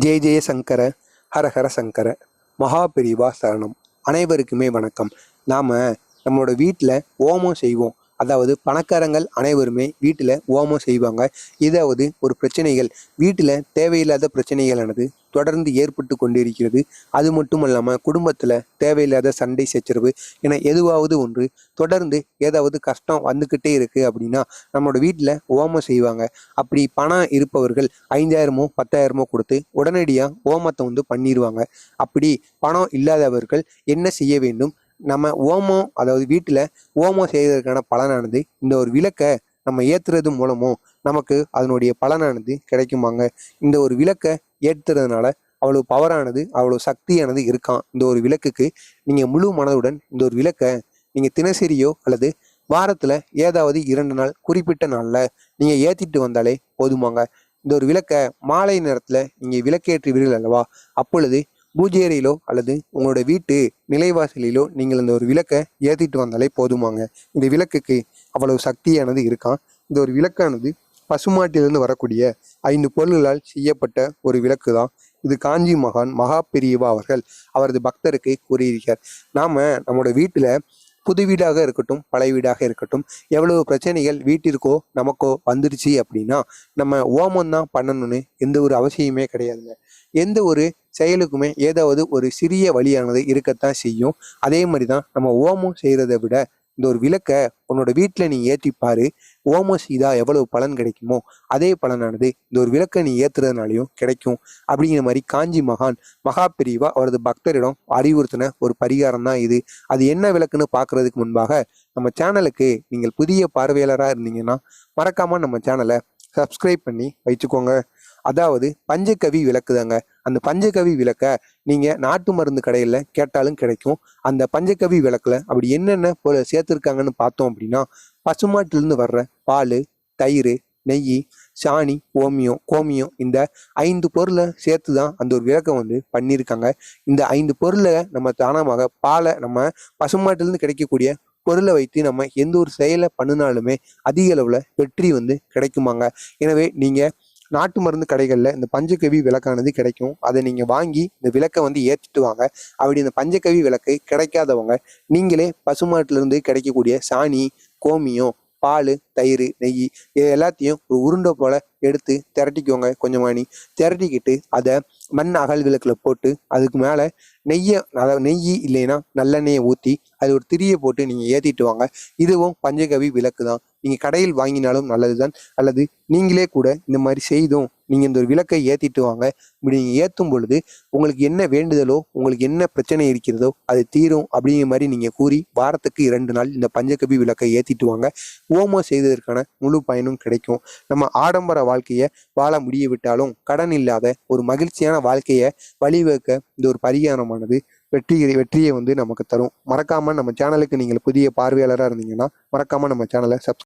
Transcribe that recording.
ஜெய ஜெய சங்கர ஹரஹர சங்கர மகாபிரிவா சரணம். அனைவருக்குமே வணக்கம். நாம் நம்மளோட வீட்டில் ஓமம் செய்வோம். அதாவது பணக்காரங்கள் அனைவருமே வீட்டில் ஓமம் செய்வாங்க. இதாவது ஒரு பிரச்சனைகள் வீட்டில் தேவையில்லாத பிரச்சனைகளானது தொடர்ந்து ஏற்பட்டு கொண்டிருக்கிறது. அது மட்டும் இல்லாமல் குடும்பத்தில் தேவையில்லாத சண்டை சச்சரவு என எதுவாவது ஒன்று தொடர்ந்து ஏதாவது கஷ்டம் வந்துக்கிட்டே இருக்குது அப்படின்னா நம்மளோட வீட்டில் ஓமம் செய்வாங்க. அப்படி பணம் இருப்பவர்கள் ஐந்தாயிரமோ பத்தாயிரமோ கொடுத்து உடனடியாக ஓமத்தை வந்து பண்ணிடுவாங்க அப்படி பணம் இல்லாதவர்கள் என்ன செய்ய வேண்டும்? நம்ம ஓமம் அதாவது வீட்டில் ஓமம் செய்வதற்கான பலனானது இந்த ஒரு விளக்கை நம்ம ஏற்றுறது மூலமும் நமக்கு அதனுடைய பலனானது கிடைக்குமாங்க. இந்த ஒரு விளக்கை ஏற்றுறதுனால அவ்வளோ பவரானது அவ்வளோ சக்தியானது இருக்கான் இந்த ஒரு விளக்குக்கு நீங்கள் முழு மனதுடன் இந்த ஒரு விளக்கை நீங்கள் தினசரியோ அல்லது வாரத்தில் ஏதாவது இரண்டு நாள் குறிப்பிட்ட நாளில் நீங்கள் ஏற்றிட்டு வந்தாலே போதுமாங்க. இந்த ஒரு விளக்கை மாலை நேரத்தில் நீங்கள் விளக்கேற்றுவீர்கள் அல்லவா? அப்பொழுது பூஜை அல்லது உங்களோட வீட்டு நிலைவாசலிலோ நீங்கள் இந்த ஒரு விளக்கை ஏற்றிட்டு வந்தாலே போதுமாங்க. இந்த விளக்குக்கு அவ்வளவு சக்தியானது இருக்கான் இந்த ஒரு விளக்கானது பசுமாட்டிலிருந்து வரக்கூடிய ஐந்து பொருள்களால் செய்யப்பட்ட ஒரு விளக்கு தான். இது காஞ்சி மகான் மகா பெரியவா அவர்கள் அவரது பக்தருக்கு கூறியிருக்கார் நாம் நம்மளோட வீட்டில் புது வீடாக இருக்கட்டும் பழைய வீடாக இருக்கட்டும் எவ்வளவு பிரச்சனைகள் வீட்டிற்கோ நமக்கோ வந்துருச்சு அப்படின்னா நம்ம ஓமம் தான் பண்ணணும்னு எந்த ஒரு அவசியமே கிடையாதுங்க. எந்த ஒரு செயலுக்குமே ஏதாவது ஒரு சிறிய வழியானது இருக்கத்தான் செய்யும். அதே மாதிரி தான் நம்ம ஓமம் செய்கிறத விட இந்த ஒரு விளக்கை உன்னோட வீட்டில் நீ ஏற்றிப்பாரு ஓமம் செய்தால் எவ்வளவு பலன் கிடைக்குமோ அதே பலனானது இந்த ஒரு விளக்கை நீ ஏற்றுறதுனாலையும் கிடைக்கும். அப்படிங்கிற மாதிரி காஞ்சி மகான் மகா பிரிவா அவரது பக்தரிடம் அறிவுறுத்தின ஒரு பரிகாரம் தான் இது. அது என்ன விளக்குன்னு பார்க்கறதுக்கு முன்பாக நம்ம சேனலுக்கு நீங்கள் புதிய பார்வையாளராக இருந்தீங்கன்னா மறக்காமல் நம்ம சேனலை சப்ஸ்கிரைப் பண்ணி வச்சுக்கோங்க. அதாவது பஞ்சகவி விளக்குதாங்க. அந்த பஞ்சகவி விளக்க நீங்கள் நாட்டு மருந்து கடையில் கேட்டாலும் கிடைக்கும். அந்த பஞ்சகவி விளக்கில் அப்படி என்னென்ன போல சேர்த்துருக்காங்கன்னு பார்த்தோம் அப்படின்னா பசுமாட்டிலிருந்து வர்ற பால் தயிர் நெய் சாணி ஓமியம் கோமியம் இந்த ஐந்து பொருளை சேர்த்து தான் அந்த ஒரு விளக்கம் வந்து பண்ணியிருக்காங்க. இந்த ஐந்து பொருளை நம்ம தானமாக பாலை நம்ம பசுமாட்டிலிருந்து கிடைக்கக்கூடிய பொருளை வைத்து நம்ம எந்த ஒரு செயலை பண்ணினாலுமே அதிக அளவில் வெற்றி வந்து கிடைக்குமாங்க. எனவே நீங்கள் நாட்டு மருந்து கடைகளில் இந்த பஞ்சகவி விளக்கானது கிடைக்கும். அதை நீங்கள் வாங்கி இந்த விளக்கை வந்து ஏற்றிட்டு வாங்க. அப்படி இந்த பஞ்சகவி விளக்கு கிடைக்காதவங்க நீங்களே பசுமாட்டிலிருந்து கிடைக்கக்கூடிய சாணி கோமியம் பால் தயிர் நெய் இது எல்லாத்தையும் ஒரு உருண்டை போல எடுத்து திரட்டிக்கோங்க கொஞ்சமானி. திரட்டிக்கிட்டு அதை மண் அகல் விளக்கில் போட்டு அதுக்கு மேலே நெய்யை அதாவது நெய் இல்லைன்னா நல்லெண்ணெயை ஊற்றி அது ஒரு திரியை போட்டு நீங்கள் ஏற்றிட்டு வாங்க. இதுவும் பஞ்சகவி விளக்கு தான் நீங்கள் கடையில் வாங்கினாலும் நல்லதுதான். அல்லது நீங்களே கூட இந்த மாதிரி செய்தும் நீங்கள் இந்த ஒரு விளக்கை ஏற்றிட்டு வாங்க. இப்படி நீங்கள் ஏற்றும் பொழுது உங்களுக்கு என்ன வேண்டுதலோ உங்களுக்கு என்ன பிரச்சனை இருக்கிறதோ அது தீரும் அப்படிங்கிற மாதிரி நீங்கள் கூறி வாரத்துக்கு இரண்டு நாள் இந்த பஞ்சகபி விளக்கை ஏற்றிட்டு வாங்க. ஓமோ செய்ததற்கான முழு பயனும் கிடைக்கும். நம்ம ஆடம்பர வாழ்க்கையை வாழ முடிய விட்டாலும் கடன் இல்லாத ஒரு மகிழ்ச்சியான வாழ்க்கையை வழிவகுக்க இந்த ஒரு பரிகாரமானது வெற்றி வெற்றியை வந்து நமக்கு தரும். மறக்காம நம்ம சேனலுக்கு நீங்கள் புதிய பார்வையாளராக இருந்தீங்கன்னா மறக்காம நம்ம சேனலை சப்ஸ்கிரைப்